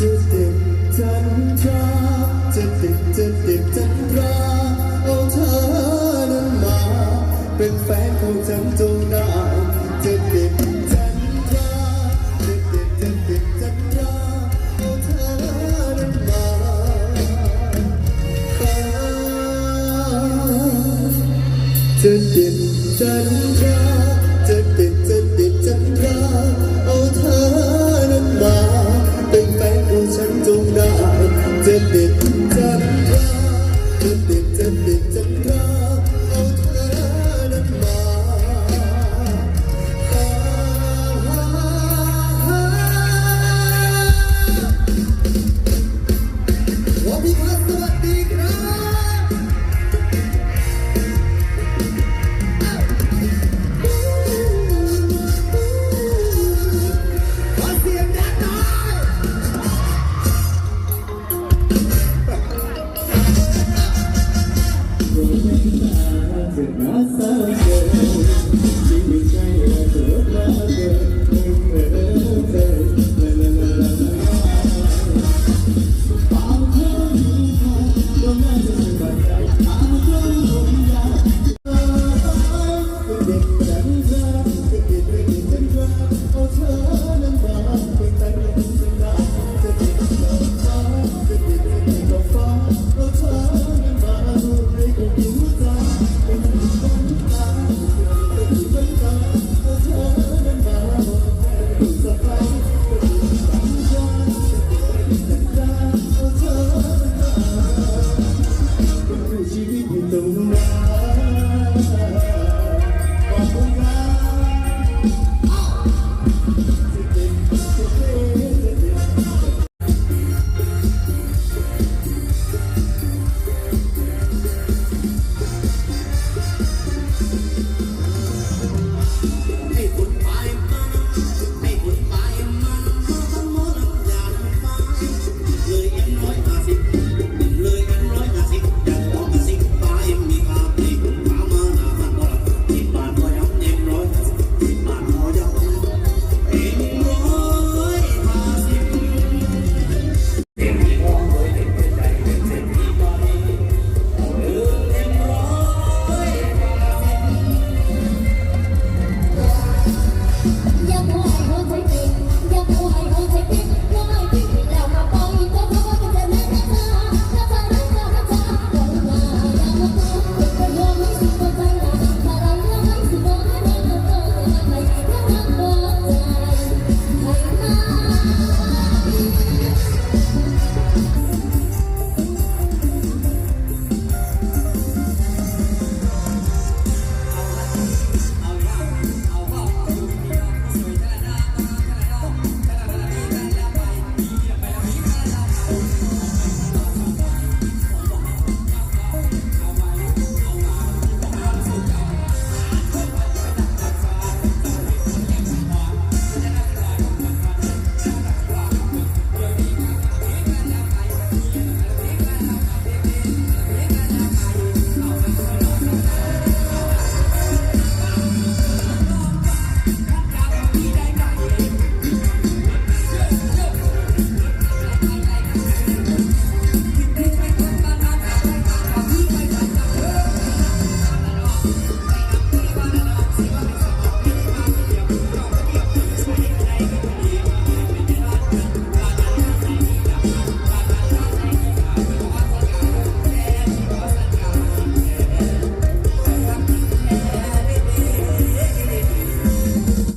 จะติดจันทราจะติดจะติดจันทราเอาเธอนั้นมา เป็นแฟนของฉันจงได้จะติดจันทราจะติดจะติดจันทราเอาเธอนั้นมาจะติดจันทราจะติดจะติดจันทราเอาเธอ 沉重的爱，这点。Oh,